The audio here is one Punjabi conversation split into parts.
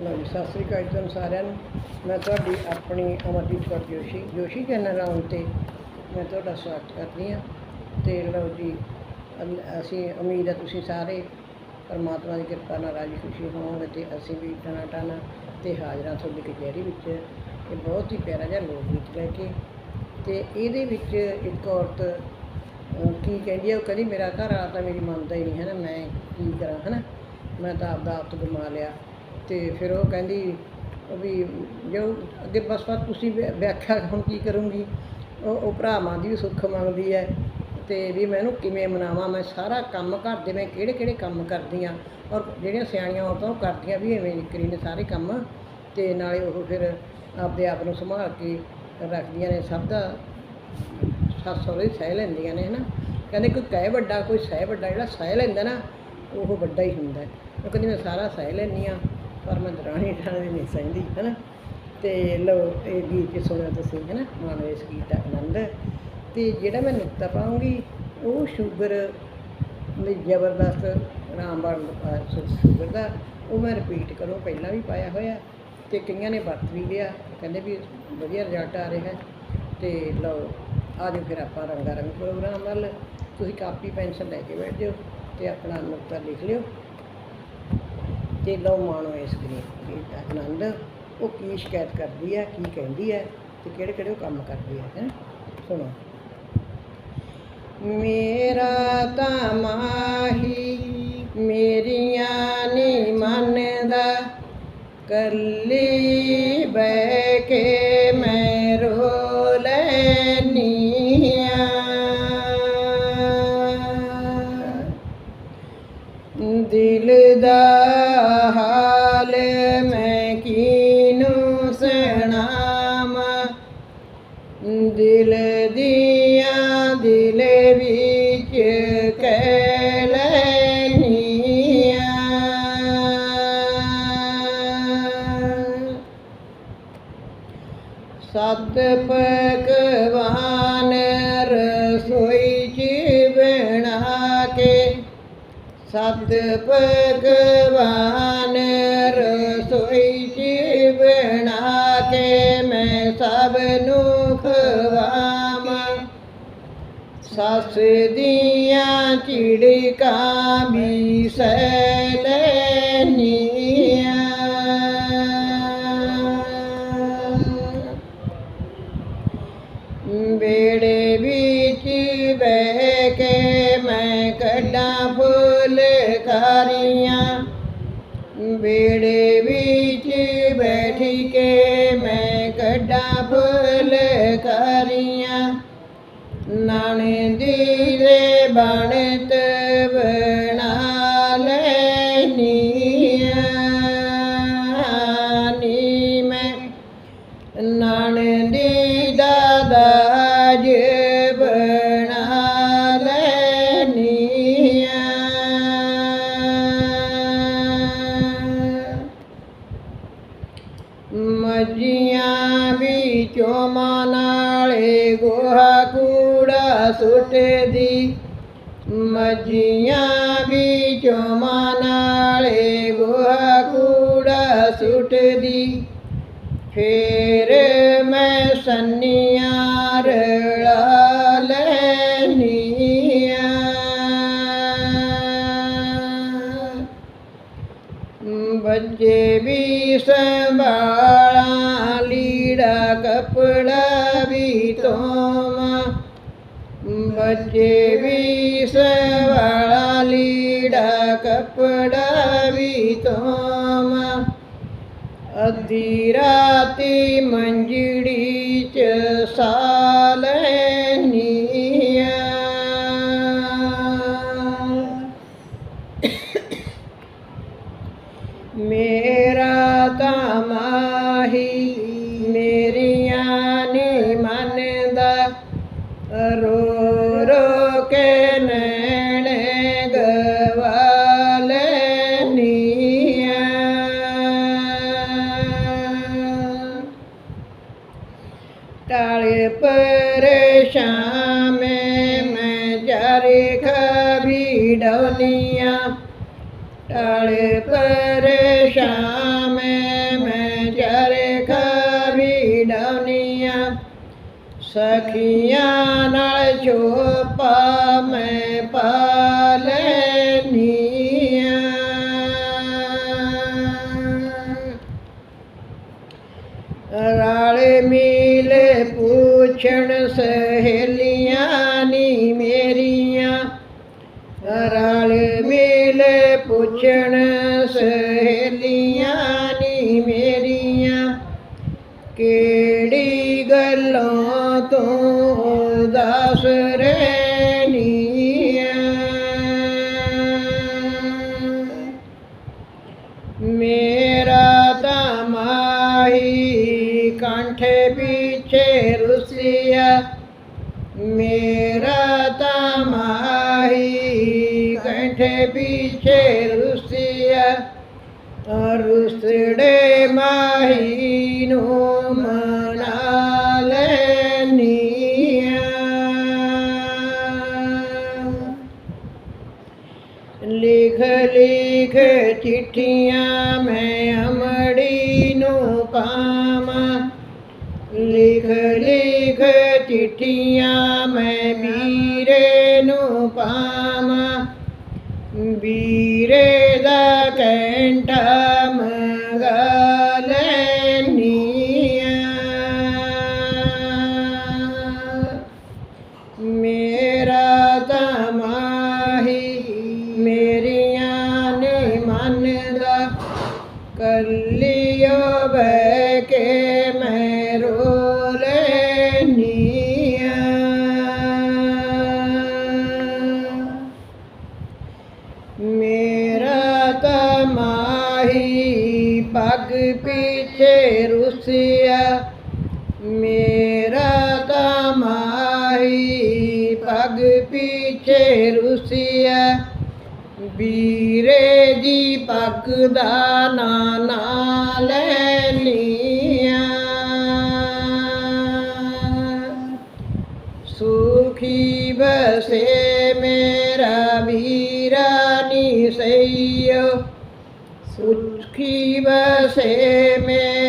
ਲਓ ਜੀ, ਸਤਿ ਸ੍ਰੀ ਅਕਾਲ ਤੁਹਾਨੂੰ ਸਾਰਿਆਂ ਨੂੰ। ਮੈਂ ਤੁਹਾਡੀ ਆਪਣੀ ਅਮਰਜੀਤ ਕੌਰ ਜੋਸ਼ੀ ਜੋਸ਼ੀ ਚੈਨਲ ਆਉਣ ਤੇ ਮੈਂ ਤੁਹਾਡਾ ਸਵਾਗਤ ਕਰਦੀ ਹਾਂ। ਤੇ ਲਓ ਜੀ ਅਸੀਂ ਉਮੀਦ ਹੈ ਤੁਸੀਂ ਸਾਰੇ ਪਰਮਾਤਮਾ ਦੀ ਕਿਰਪਾ ਨਾਲ ਰਾਜੀ ਖੁਸ਼ੀ ਹੋਵੋਗੇ ਤੇ ਅਸੀਂ ਵੀ ਟਣਾ ਟਣਾ ਤੇ ਹਾਜ਼ਰਾਂ ਤੁਹਾਡੀ ਕਚਹਿਰੀ ਵਿੱਚ। ਇਹ ਬਹੁਤ ਹੀ ਪਿਆਰਾ ਜਿਹਾ ਲੋਕ ਗੀਤ ਲੈ ਕੇ। ਤੇ ਇਹਦੇ ਵਿੱਚ ਇੱਕ ਔਰਤ ਕੀ ਕਹਿੰਦੀ ਹੈ ਉਹ ਕਹਿੰਦੀ, ਮੇਰਾ ਘਰ ਆ ਤਾਂ ਮੇਰੀ ਮੰਨਦਾ ਹੀ ਨਹੀਂ ਹੈ ਨਾ, ਮੈਂ ਕੀ ਕਰਾਂ, ਹੈ ਨਾ? ਮੈਂ ਤਾਂ ਆਪਦਾ ਆਪ ਤੋਂ ਗਮਾ ਲਿਆ ਤੇ ਫਿਰ ਉਹ ਕਹਿੰਦੀ ਉਹ ਵੀ ਜੋ ਅੱਗੇ ਬਸ ਬਸ ਤੁਸੀਂ ਵਿ- ਵਿਆਖਿਆ ਹੁਣ ਕੀ ਕਰੂੰਗੀ? ਉਹ ਉਹ ਭਰਾਵਾਂ ਦੀ ਵੀ ਸੁੱਖ ਮੰਗਦੀ ਹੈ ਤੇ ਵੀ ਮੈਂ ਇਹਨੂੰ ਕਿਵੇਂ ਮਨਾਵਾਂ? ਮੈਂ ਸਾਰਾ ਕੰਮ ਘਰ ਦੇ ਮੈਂ ਕਿਹੜੇ ਕਿਹੜੇ ਕੰਮ ਕਰਦੀ ਆ ਔਰ ਜਿਹੜੀਆਂ ਸਿਆਣੀਆਂ ਔਰਤਾਂ ਉਹ ਕਰਦੀਆਂ ਵੀ ਐਵੇਂ ਨਿਕਰੀ ਨੇ ਸਾਰੇ ਕੰਮ ਤੇ ਨਾਲੇ ਉਹ ਫਿਰ ਆਪਦੇ ਆਪ ਨੂੰ ਸੰਭਾਲ ਕੇ ਰੱਖਦੀਆਂ ਨੇ। ਸਭ ਦਾ ਸੱਸ ਸਹੁਰੇ ਸਹਿ ਲੈਂਦੀਆਂ ਨੇ, ਹਨਾ? ਕਹਿੰਦੇ ਕੋਈ ਕਹਿ ਵੱਡਾ, ਕੋਈ ਸਹਿ ਵੱਡਾ ਜਿਹੜਾ ਸਹਿ ਲੈਂਦਾ ਨਾ, ਉਹ ਵੱਡਾ ਹੀ ਹੁੰਦਾ। ਉਹ ਕਹਿੰਦੀ ਮੈਂ ਸਾਰਾ ਸਹਿ ਲੈਂਦੀ ਹਾਂ ਪਰ ਮੈਂ ਦਰਾਣੀ ਠਾਣੀ ਨਹੀਂ ਸਹਿੰਦੀ, ਹਨਾ? ਤੇ ਲਓ, ਇਹ ਗੀਤ ਚ ਸੁਣਿਆ ਤੁਸੀਂ, ਹਨਾ? ਮਾਣੋ ਇਸ ਗੀਤ ਦਾ ਆਨੰਦ। ਤੇ ਜਿਹੜਾ ਮੈਂ ਨੁਕਤਾ ਪਾਉਂਗੀ, ਉਹ ਸ਼ੂਗਰ ਵੀ ਜ਼ਬਰਦਸਤ ਰਾਮਬਾਣ ਸ਼ੂਗਰ ਦਾ, ਉਹ ਮੈਂ ਰਿਪੀਟ ਕਰੋ, ਪਹਿਲਾਂ ਵੀ ਪਾਇਆ ਹੋਇਆ, ਤੇ ਕਈਆਂ ਨੇ ਵਰਤ ਵੀ ਲਿਆ, ਕਹਿੰਦੇ ਵੀ ਵਧੀਆ ਰਿਜ਼ਲਟ ਆ ਰਿਹਾ। ਹੈ ਤੇ ਲਓ, ਆ ਜਾਓ ਫਿਰ ਆਪਾਂ ਰੰਗਾ ਰੰਗ ਪ੍ਰੋਗਰਾਮ ਵੱਲ। ਤੁਸੀਂ ਕਾਪੀ, ਪੈਨਸਲ ਲੈ ਕੇ ਬੈਠ ਜਾਓ ਤੇ ਆਪਣਾ ਨੁਕਤਾ ਲਿਖ ਲਿਓ। ਤੇ ਲਓ ਮਾਣੋ ਇਸ ਗੀਤ ਗੀਤ ਆਨੰਦ, ਉਹ ਕੀ ਸ਼ਿਕਾਇਤ ਕਰਦੀ ਹੈ, ਕੀ ਕਹਿੰਦੀ ਹੈ ਤੇ ਕਿਹੜੇ ਕਿਹੜੇ ਉਹ ਕੰਮ ਕਰਦੀ ਹੈ ਹੈ? ਸੁਣੋ। ਮੇਰਾ ਤਾਂ ਮਾਹੀ ਮੇਰੀਆਂ ਨੀ ਮੰਨਦਾ, ਕੱਲੀ ਬਹਿ ਕੇ ਸਤ ਭਗਵਾਨ ਰਸੋਈ ਚ ਕੇ ਸਤ ਭਗਵਾਨ ਰਸੋਈ ਚ ਬਣਾ ਕੇ ਮੈਂ ਸਭ ਨੂੰ ਖਵਾ ਸੱਸ ਦੀਆਂ ਚਿੜਕਾਂ ਵੀ ਸਹਿ ਬੇੜੇ ਵਿੱਚ ਬਹਿ ਕੇ ਮੈਂ ਕੱਢਾਂ ਫੁੱਲ ਕਾਰੀਆਂ ਬੇੜੇ ਵਿੱਚ ਬੈਠ ਕੇ ਮੈਂ ਕੱਢਾਂ ਫੁੱਲ ਕਾਰੀਆਂ ਨਾਣੇ ਦੀ ਬਣਤ ਬਣਾ ਲੈਨੀਆਂ ਨੀ ਮੈਂ। ਨਣਦੀ ਦਾ ਦਾਜ ਬਣਾ ਲੈਨੀਆਂ ਮੱਝੀਆਂ ਵਿੱਚੋਂ ਮਾਂ ਨਾਲੇ ਗੋਹਾ ਸੁੱਟਦੀ ਮੱਝੀਆਂ ਵਿੱਚੋਂ ਮਾਂ ਨਾਲੇ ਗੋਹਾ ਕੂੜਾ ਸੁੱਟਦੀ। ਫੇਰ ਮੈਂ ਸੰਨੀਆਂ ਰਲਾ ਲੈਨੀਆਂ ਬੱਚੇ ਵੀ ਸੰਭਾਲਾਂ, ਲੀੜਾ ਕਪੜਾ ਬੱਚੇ ਵੀ ਸੰਭਾਲਾਂ ਲੀੜਾ ਕਪੜਾ ਵੀ ਧੋਵਾਂ। ਅੱਧੀ ਰਾਤੀ ਮੰਜੜੀ ਸਖੀਆਂ ਨਾਲ ਚੋਪਾ ਮੈਂ ਪਾ ਮੇਰਾ ਤਾਂ ਮਾਹੀ ਪਿੱਛੇ ਰੁਸਿਆ। ਮੇਰਾ ਤਾਂ ਮਾਹੀ ਕੰਠੇ ਪਿੱਛੇ ਰੁਸਿਆ। ਰੁਸੜੇ ਮਾਹੀ ਨੂੰ ਚਿੱਠੀਆਂ ਮੈਂ ਅਮੜੀ ਨੂੰ ਪਾਵਾਂ। ਲਿਖ ਲਿਖ ਚਿੱਠੀਆਂ ਮੈਂ ਵੀਰੇ ਨੂੰ ਪਾਵਾਂ। ਵੀਰੇ ਰੁਸਿਆ ਵੀਰੇ ਜੀ ਪੱਗ ਦਾ ਨਾਂ ਲੈ ਲਿਆ ਸੁਖੀ ਬਸੇ ਮੇਰਾ ਵੀਰਾ ਨੀ ਸਈਓ। ਸੁਖੀ ਬਸੇ ਮੇਰਾ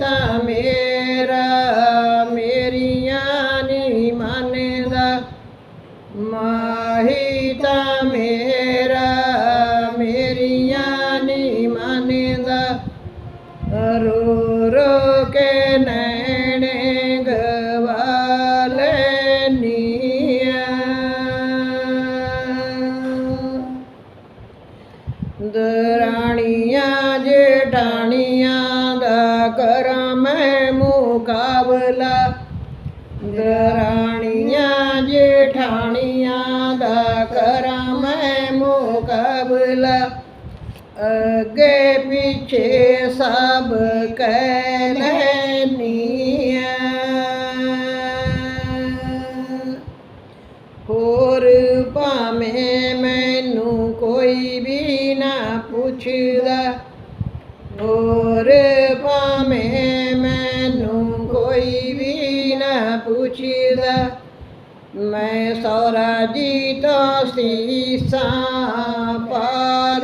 ਮਾਹੀ ਤਾਂ ਅੱਗੇ ਪਿੱਛੇ ਸਭ ਕਹਿ ਲੈਨੀਆਂ ਹੋਰ ਭਾਵੇਂ ਮੈਨੂੰ ਕੋਈ ਵੀ ਨਾ ਪੁੱਛਦਾ, ਹੋਰ ਭਾਵੇਂ ਮੈਨੂੰ ਕੋਈ ਵੀ ਨਾ ਪੁੱਛਦਾ, ਮੈਂ ਸੌਰਾ ਜੀ ਤੋਂ ਸੀਸਾਂ ਪਾ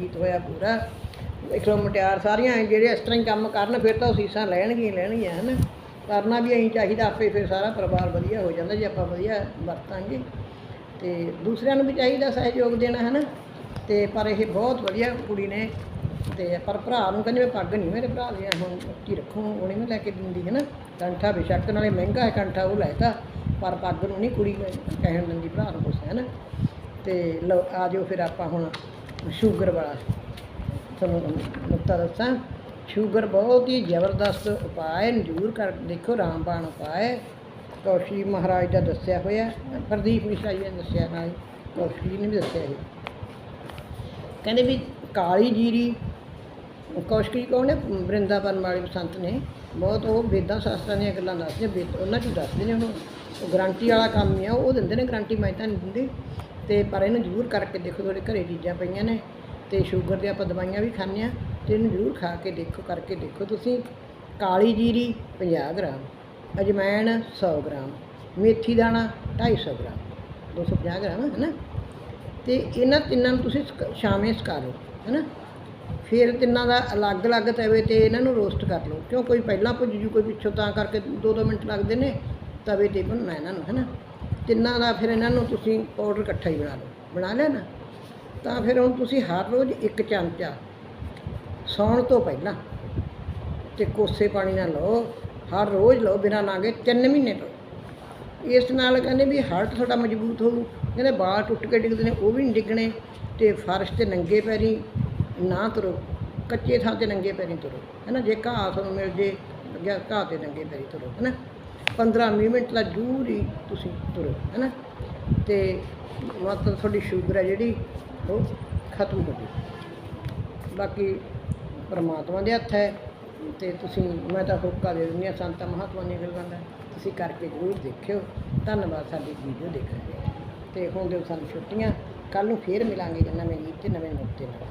ਗੀਤ ਹੋਇਆ ਪੂਰਾ। ਦੇਖ ਲਓ ਮੁਟਿਆਰ ਸਾਰੀਆਂ ਜਿਹੜੇ ਇਸ ਤਰ੍ਹਾਂ ਹੀ ਕੰਮ ਕਰਨ, ਫਿਰ ਤਾਂ ਉਹ ਸੀਸਾਂ ਲੈਣਗੀਆਂ ਹੀ ਲੈਣਗੀਆਂ, ਹਨ। ਕਰਨਾ ਵੀ ਐਂ ਚਾਹੀਦਾ ਆਪੇ ਫਿਰ ਸਾਰਾ ਪਰਿਵਾਰ ਵਧੀਆ ਹੋ ਜਾਂਦਾ, ਜੇ ਆਪਾਂ ਵਧੀਆ ਵਰਤਾਂਗੇ। ਤੇ ਦੂਸਰਿਆਂ ਨੂੰ ਵੀ ਚਾਹੀਦਾ ਸਹਿਯੋਗ ਦੇਣਾ ਹੈ ਨਾ ਤੇ ਪਰ ਇਹ ਬਹੁਤ ਵਧੀਆ ਕੁੜੀ ਨੇ ਤੇ ਪਰ ਭਰਾ ਨੂੰ ਕਹਿੰਦੇ ਮੈਂ ਪੱਗ ਨਹੀਂ ਮੇਰੇ ਭਰਾ ਦੀ ਹੁਣ ਕੀ ਰੱਖੂ, ਉਹਨੇ ਮੈਂ ਲੈ ਕੇ ਦਿੰਦੀ ਹੈ ਨਾ, ਕੰਠਾ ਬੇਸ਼ੱਕ, ਨਾਲੇ ਮਹਿੰਗਾ ਹੈ ਕੰਠਾ ਉਹ ਲੈਤਾ, ਪਰ ਪੱਗ ਨੂੰ ਨਹੀਂ ਕੁੜੀ ਕਹਿਣ ਦਿੰਦੀ, ਭਰਾ ਨੂੰ ਕੁਛ ਹੈ ਨਾ। ਤੇ ਲਓ, ਆ ਜਾਓ ਫਿਰ ਆਪਾਂ ਹੁਣ ਸ਼ੂਗਰ ਵਾਲਾ, ਤੁਹਾਨੂੰ ਨੁਕਤਾ ਦੱਸਾਂ। ਸ਼ੂਗਰ ਬਹੁਤ ਹੀ ਜ਼ਬਰਦਸਤ ਉਪਾਅ ਹੈ, ਜ਼ਰੂਰ ਕਰ, ਦੇਖੋ ਰਾਮਬਾਣ ਉਪਾਅ ਹੈ। ਕੌਸ਼ੀ ਮਹਾਰਾਜ ਦਾ ਦੱਸਿਆ ਹੋਇਆ, ਪ੍ਰਦੀਪ ਮਿਸ਼ਰਾ ਜੀ ਨੇ ਦੱਸਿਆ ਨਾਲ, ਕੌਸ਼ੀ ਜੀ ਨੇ ਵੀ ਦੱਸਿਆ ਇਹ ਕਹਿੰਦੇ ਵੀ ਕਾਲੀ ਜੀਰੀ ਕੌਸ਼ਕੀ ਕੌਣ ਨੇ ਬ੍ਰਿੰਦਾਵਨ ਵਾਲੇ ਸੰਤ ਨੇ। ਬਹੁਤ ਉਹ ਵੇਦਾਂ ਸ਼ਾਸਤਰਾਂ ਦੀਆਂ ਗੱਲਾਂ ਦੱਸਦੇ ਵੇਦ ਉਹਨਾਂ 'ਚ ਦੱਸਦੇ ਨੇ ਉਹਨੂੰ ਉਹ ਗਾਰੰਟੀ ਵਾਲਾ ਕੰਮ ਹੀ ਆ, ਉਹ ਦਿੰਦੇ ਨੇ ਗਰੰਟੀ ਮੈਂ ਤਾਂ ਨਹੀਂ ਦਿੰਦੇ। ਤੇ ਪਰ ਇਹਨੂੰ ਜ਼ਰੂਰ ਕਰਕੇ ਦੇਖੋ, ਤੁਹਾਡੇ ਘਰੇ ਚੀਜ਼ਾਂ ਪਈਆਂ ਨੇ। ਤੇ ਸ਼ੂਗਰ ਦੇ ਆਪਾਂ ਦਵਾਈਆਂ ਵੀ ਖਾਂਦੇ ਆ, ਤੇ ਇਹਨੂੰ ਜ਼ਰੂਰ ਖਾ ਕੇ ਦੇਖੋ, ਕਰਕੇ ਦੇਖੋ। ਤੁਸੀਂ ਕਾਲੀ ਜੀਰੀ 50 ਗ੍ਰਾਮ ਅਜਵਾਇਣ 100 ਗ੍ਰਾਮ, ਮੇਥੀ ਦਾਣਾ 250 ਗ੍ਰਾਮ 250 ਗ੍ਰਾਮ ਹੈ ਨਾ ਤੇ ਇਹਨਾਂ ਤਿੰਨਾਂ ਨੂੰ ਤੁਸੀਂ ਸੁਕ- ਛਾਵੇਂ ਸੁਕਾ ਲਓ ਹੈ ਨਾ ਫਿਰ ਤਿੰਨਾਂ ਦਾ ਅਲੱਗ-ਅਲੱਗ ਤਵੇ ਤੇ ਇਹਨਾਂ ਨੂੰ ਰੋਸਟ ਕਰ ਲਓ। ਕਿਉਂ? ਕੋਈ ਪਹਿਲਾਂ ਭੁੱਜ ਜੂ, ਕੋਈ ਪਿੱਛੋਂ ਤਾਂ ਕਰਕੇ 2-2 ਮਿੰਟ ਲੱਗਦੇ ਨੇ, ਤਵੇ ਤੇ ਭੁੰਨਣਾ ਇਹਨਾਂ ਨੂੰ ਹੈ ਨਾ ਤਿੰਨਾਂ ਦਾ ਫਿਰ ਇਹਨਾਂ ਨੂੰ ਤੁਸੀਂ ਪਾਊਡਰ ਇਕੱਠਾ ਹੀ ਬਣਾ ਲਓ। ਬਣਾ ਲਿਆ ਨਾ? ਤਾਂ ਫਿਰ ਹੁਣ ਤੁਸੀਂ ਹਰ ਰੋਜ਼ ਇੱਕ ਚਮਚਾ ਸੌਣ ਤੋਂ ਪਹਿਲਾਂ ਤੇ ਕੋਸੇ ਪਾਣੀ ਨਾਲ ਲਓ, ਹਰ ਰੋਜ਼ ਲਓ, ਬਿਨਾਂ ਨਾਗੇ 3 ਮਹੀਨੇ ਲਓ। ਇਸ ਨਾਲ ਕਹਿੰਦੇ ਵੀ ਹਾਰਟ ਤੁਹਾਡਾ ਮਜ਼ਬੂਤ ਹੋਊ। ਕਹਿੰਦੇ ਬਾਲ ਟੁੱਟ ਕੇ ਡਿੱਗਦੇ ਨੇ, ਉਹ ਵੀ ਨਹੀਂ ਡਿੱਗਣੇ ਤੇ ਫਰਸ਼ ਤੇ ਨੰਗੇ ਪੈਰੀ ਨਾ ਤੁਰੋ, ਕੱਚੇ ਥਾਂ ਤੇ ਨੰਗੇ ਪੈਰੀ ਤੁਰੋ, ਹੈ ਨਾ? ਜੇ ਘਾਹ ਤੁਹਾਨੂੰ ਮਿਲ ਜੇ ਜਾਂ ਘਾਹ ਤੇ ਨੰਗੇ ਪੈਰੀ ਤੁਰੋ, ਹੈ ਨਾ? 15-20 ਮਿੰਟ ਦਾ ਜ਼ਰੂਰ ਹੀ ਤੁਸੀਂ ਤੁਰੋ, ਹੈ ਨਾ? ਤੇ ਮਤਲਬ ਤੁਹਾਡੀ ਸ਼ੂਗਰ ਹੈ ਜਿਹੜੀ, ਉਹ ਖਤਮ ਹੋ ਗਈ। ਬਾਕੀ ਪਰਮਾਤਮਾ ਦੇ ਹੱਥ ਹੈ ਤੇ ਤੁਸੀਂ, ਮੈਂ ਤਾਂ ਹੋਕਾ ਦੇ ਦਿੰਦੀ ਹਾਂ, ਸੰਤਾਂ ਮਹਾਤਮਾ ਦੀਆਂ ਗੱਲਾਂ ਦਾ, ਤੁਸੀਂ ਕਰਕੇ ਜ਼ਰੂਰ ਦੇਖਿਓ। ਧੰਨਵਾਦ, ਸਾਡੀ ਵੀਡੀਓ ਦੇਖਣ ਲਈ। ਤੇ ਹੁਣ ਦਿਓ ਸਾਨੂੰ ਛੁੱਟੀਆਂ ਕੱਲ ਨੂੰ ਫੇਰ ਮਿਲਾਂਗੇ ਨਵੇਂ ਗੀਤ ਤੇ ਨਵੇਂ ਨੁਕਤੇ ਨਾਲ।